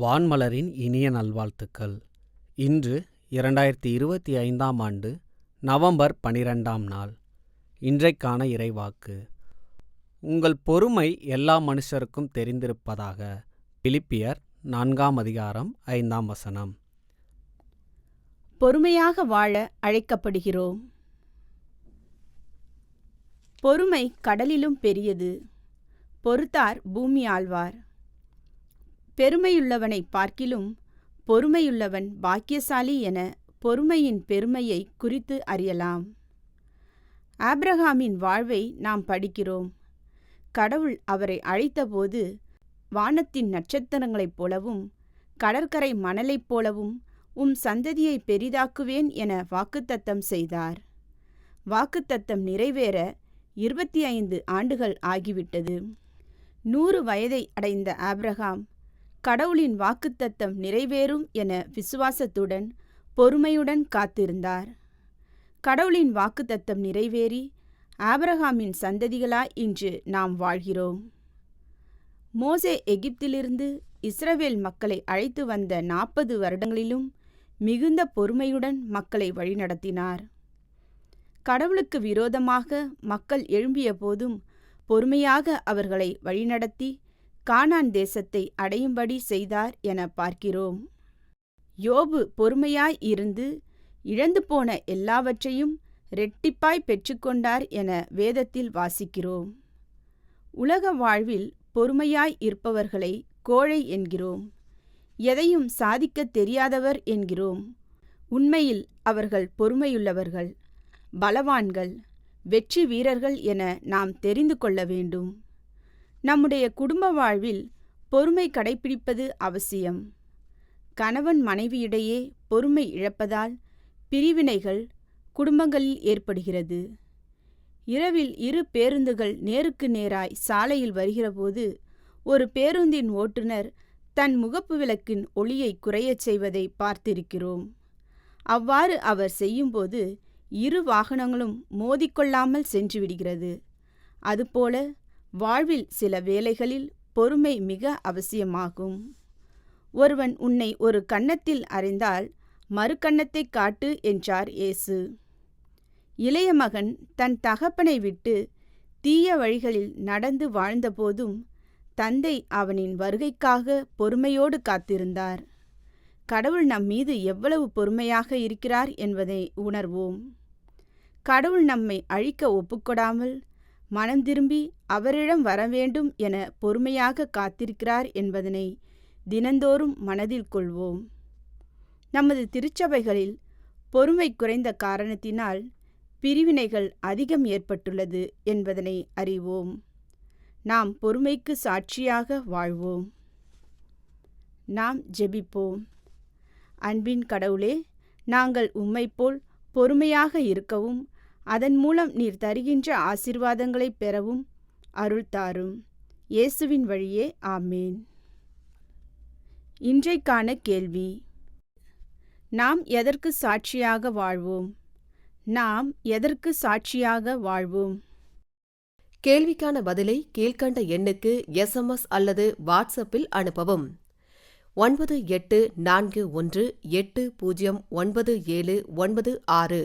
வான்மலரின் இனிய நல்வாழ்த்துக்கள். இன்று இரண்டாயிரத்தி இருபத்தி ஐந்தாம் ஆண்டு நவம்பர் பனிரெண்டாம் நாள். இன்றைக்கான இறைவாக்கு. உங்கள் பொறுமை எல்லா மனுஷருக்கும் தெரிந்திருப்பதாக பிலிப்பியர் நான்காம் அதிகாரம் ஐந்தாம் வசனம். பொறுமையாக வாழ அழைக்கப்படுகிறோம். பொறுமை கடலிலும் பெரியது. பொறுத்தார் பூமி ஆழ்வார். பெருமையுள்ளவனை பார்க்கிலும் பொறுமையுள்ளவன் பாக்கியசாலி என பொறுமையின் பெருமையை குறித்து அறியலாம். ஆப்ரஹாமின் வாழ்வை நாம் படிக்கிறோம். கடவுள் அவரை அழைத்தபோது வானத்தின் நட்சத்திரங்களைப் போலவும் கடற்கரை மணலைப் போலவும் உம் சந்ததியை பெரிதாக்குவேன் என வாக்குத்தத்தம் செய்தார். வாக்குத்தத்தம் நிறைவேற இருபத்தி ஐந்து ஆண்டுகள் ஆகிவிட்டது. நூறு வயதை அடைந்த ஆப்ரஹாம் கடவுளின் வாக்குத்தத்தம் நிறைவேறும் என விசுவாசத்துடன் பொறுமையுடன் காத்திருந்தார். கடவுளின் வாக்குத்தத்தம் நிறைவேறி ஆபரகாமின் சந்ததிகளாய் இன்று நாம் வாழ்கிறோம். மோசே எகிப்திலிருந்து இஸ்ரவேல் மக்களை அழைத்து வந்த நாற்பது வருடங்களிலும் மிகுந்த பொறுமையுடன் மக்களை வழிநடத்தினார். கடவுளுக்கு விரோதமாக மக்கள் எழும்பிய போதும் பொறுமையாக அவர்களை வழிநடத்தி கானான் தேசத்தை அடையும்படி செய்தார் என பார்க்கிறோம். யோபு பொறுமையாய் இருந்து இழந்து போன எல்லாவற்றையும் ரெட்டிப்பாய் பெற்றுக்கொண்டார் என வேதத்தில் வாசிக்கிறோம். உலக வாழ்வில் பொறுமையாய் இருப்பவர்களை கோழை என்கிறோம். எதையும் சாதிக்கத் தெரியாதவர் என்கிறோம். உண்மையில் அவர்கள் பொறுமையுள்ளவர்கள் பலவான்கள் வெற்றி வீரர்கள் என நாம் தெரிந்து கொள்ள வேண்டும். நம்முடைய குடும்ப வாழ்வில் பொறுமை கடைபிடிப்பது அவசியம். கணவன் மனைவியிடையே பொறுமை இழப்பதால் பிரிவினைகள் குடும்பங்களில் ஏற்படுகிறது. இரவில் இரு பேருந்துகள் நேருக்கு நேராய் சாலையில் வருகிறபோது ஒரு பேருந்தின் ஓட்டுநர் தன் முகப்பு விளக்கின் ஒளியை குறையச் செய்வதை பார்த்திருக்கிறோம். அவ்வாறு அவர் செய்யும்போது இரு வாகனங்களும் மோதிக்கொள்ளாமல் சென்றுவிடுகிறது அதுபோல வாழ்வில் சில வேளைகளில் பொறுமை மிக அவசியமாகும். ஒருவன் உன்னை ஒரு கன்னத்தில் அறிந்தால் மறு கன்னத்தை காட்டு என்றார் இயேசு. இளைய மகன் தன் தகப்பனை விட்டு தீய வழிகளில் நடந்து வாழ்ந்தபோதும் தந்தை அவனின் வருகைக்காக பொறுமையோடு காத்திருந்தார். கடவுள் நம் மீது எவ்வளவு பொறுமையாக இருக்கிறார் என்பதை உணர்வோம். கடவுள் நம்மை அழிக்க ஒப்புக்கொடாமல் மனம் திரும்பி அவரிடம் வரவேண்டும் என பொறுமையாக காத்திருக்கிறார் என்பதனை தினந்தோறும் மனதில் கொள்வோம். நமது திருச்சபைகளில் பொறுமை குறைந்த காரணத்தினால் பிரிவினைகள் அதிகம் ஏற்பட்டுள்ளது என்பதனை அறிவோம். நாம் பொறுமைக்கு சாட்சியாக வாழ்வோம். நாம் ஜெபிப்போம். அன்பின் கடவுளே நாங்கள் உம்மைப்போல் பொறுமையாக இருக்கவும் அதன் மூலம் நீர் தருகின்ற ஆசிர்வாதங்களை பெறவும் அருள் தாரும். இயேசுவின் வழியே ஆமேன். இன்றைக்கான கேள்வி. நாம் எதற்கு சாட்சியாக வாழ்வோம்? நாம் எதற்கு சாட்சியாக வாழ்வோம்? கேள்விக்கான பதிலை கீழ்க்கண்ட எண்ணுக்கு எஸ்எம்எஸ் அல்லது வாட்ஸ்அப்பில் அனுப்பவும். ஒன்பது எட்டு நான்கு ஒன்று எட்டு பூஜ்ஜியம் ஒன்பது ஏழு ஒன்பது ஆறு.